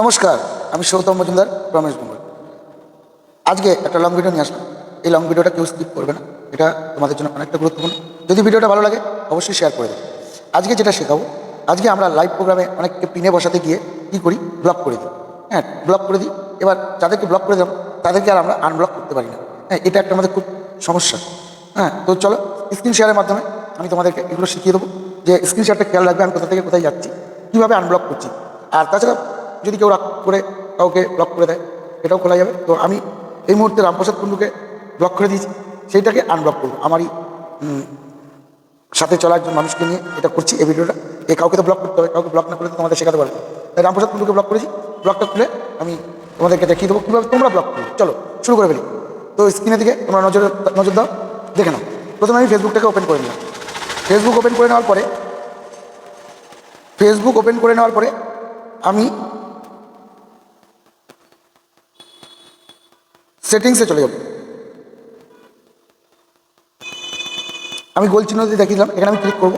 নমস্কার, আমি সৌতম মজুমদার, রমেশ বেঙ্গল আজকে একটা লং ভিডিও নিয়ে আসলাম। এই লং ভিডিওটা কেউ স্কিপ করবে না। এটা তোমাদের জন্য অনেকটা গুরুত্বপূর্ণ। যদি ভিডিওটা ভালো লাগে, অবশ্যই শেয়ার করে দেবে আজকে যেটা শেখাবো, আজকে আমরা লাইভ প্রোগ্রামে অনেককে পিনে বসাতে গিয়ে কী করি? ব্লক করে দিই। হ্যাঁ ব্লক করে দিই। এবার যাদেরকে ব্লক করে দিলাম তাদেরকে আর আমরা আনব্লক করতে পারি না। হ্যাঁ এটা একটা আমাদের খুব সমস্যা। হ্যাঁ তো চলো স্ক্রিন শেয়ারের মাধ্যমে আমি তোমাদেরকে এগুলো শিখিয়ে দেবো। যে স্ক্রিন শেয়ারটা খেয়াল রাখবে আমি কোথা থেকে কোথায় যাচ্ছি, কীভাবে আনব্লক করছি। আর তাছাড়া যদি কেউ রাগ করে কাউকে ব্লক করে দেয় এটাও খোলা যাবে। তো আমি এই মুহূর্তে রামপ্রসাদ কুণ্ডুকে ব্লক করে দিয়েছি। সেইটাকে আনব্লক করব। আমারই সাথে চলা একজন মানুষকে নিয়ে এটা করছি এই ভিডিওটা। এ কাউকে তো ব্লক করতে হবে, কাউকে ব্লক না করলে তো তোমাদের শেখাতে পারবে। তাই রামপ্রসাদ কুণ্ডুকে ব্লক করেছি। ব্লকটা খুলে আমি তোমাদেরকে দেখিয়ে দেবো কীভাবে তোমরা ব্লক করবে চলো, শুরু করে ফেলি। তো স্ক্রিনের দিকে তোমরা নজর নজর দাও। দেখে নাও। প্রথমে আমি ফেসবুকটাকে ওপেন করে নিলাম। ফেসবুক ওপেন করে নেওয়ার পরে ফেসবুক ওপেন করে নেওয়ার পরে আমি সেটিংসে চলে যাব। আমি গোল চিহ্ন দিয়ে দেখিয়েছিলাম এখানে আমি ক্লিক করব।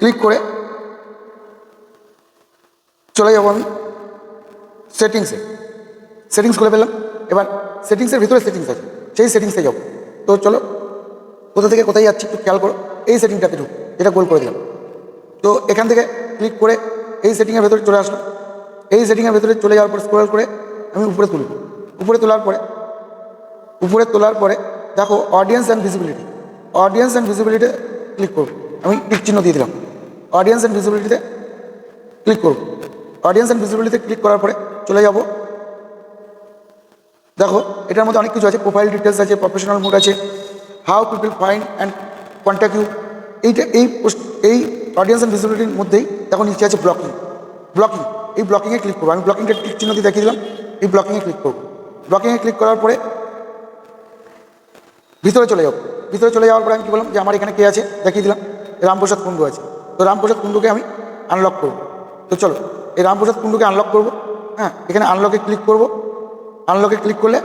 ক্লিক করে চলে যাব আমি সেটিংসে। সেটিংস করে ফেললাম, এবার সেটিংসের ভিতরে সেটিংস আছে, সেই সেটিংসে যাব। তো চলো, কোথা থেকে কোথায় যাচ্ছি একটু খেয়াল করো, এই সেটিংটাতে ঢুক এটা গোল করে দিলাম। তো এখান থেকে ক্লিক করে এই সেটিংয়ের ভেতরে চলে আসলাম। এই সেটিংয়ের ভেতরে চলে যাওয়ার পর স্ক্রল করে আমি উপরে তুলব। উপরে তোলার পরে উপরে তোলার পরে দেখো audience and visibility audience and ভিজিবিলিটিতে click করব। আমি টিক চিহ্ন দিয়ে দিলাম। অডিয়েন্স অ্যান্ড ভিজিবিলিটিতে ক্লিক করব। অডিয়েন্স অ্যান্ড ভিজিবিলিটিতে ক্লিক করার পরে চলে যাব। দেখো, এটার মধ্যে অনেক কিছু আছে। প্রোফাইল ডিটেলস আছে প্রফেশনাল মুড আছে how people find and contact you এইটা, এই পোস্ট এই অডিয়েন্স অ্যান্ড ভিজিবিলিটির মধ্যেই দেখো নিচে আছে ব্লকিং ব্লকিং এই ব্লকিংয়ে ক্লিক করব। আমি ব্লকিংটা টিক চিহ্ন দিয়ে দেখিয়ে দিলাম। এই ব্লকিংয়ে ক্লিক করব। ব্লকিংয়ে ক্লিক করার পরে ভিতরে চলে যাব ভিতরে চলে যাওয়ার পরে আমি কী বললাম যে আমার এখানে কে আছে? দেখিয়ে দিলাম রামপ্রসাদ কুণ্ডু আছে। তো রামপ্রসাদ কুণ্ডুকে আমি আনলক করব। তো চলো, এই রামপ্রসাদ কুণ্ডুকে আনলক করব। হ্যাঁ এখানে আনলকে ক্লিক করব। আনলকে ক্লিক করলে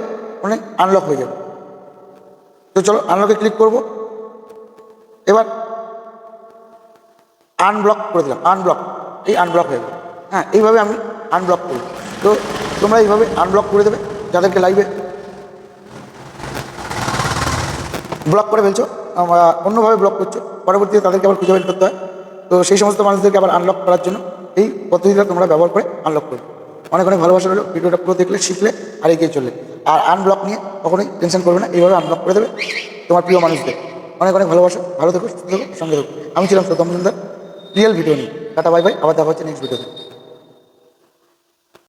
মানে আনলক হয়ে যাবে। তো চলো আনলকে ক্লিক করব। এবার আনব্লক করে দিলাম আনব্লক এই আনব্লক হয়ে হ্যাঁ এইভাবে আমি আনব্লক করি তো তোমরা এইভাবে আনব্লক করে দেবে। যাদেরকে লাইভে ব্লক করে ফেলছো। অন্যভাবে ব্লক করছ। পরবর্তীতে তাদেরকে আবার খুঁজে বের করতে হয়। তো সেই সমস্ত মানুষদেরকে আবার আনলক করার জন্য এই পদ্ধতিটা তোমরা ব্যবহার করে আনলক করো অনেক অনেক ভালোবাসা রইল। ভিডিওটা পুরো দেখলে, শিখলে আর এগিয়ে চললে। আর আনব্লক নিয়ে কখনোই টেনশন করবে না। এইভাবে আনব্লক করে দেবে তোমার প্রিয় মানুষদের। অনেক অনেক ভালোবাসা। ভালো থেকো, সুস্থ থেকো, সঙ্গে থেকো। আমি ছিলাম সৌতম রিয়েল ভিডিও নিয়ে। টাটা বাই বাই আবার দেখা হচ্ছে নেক্সট ভিডিওতে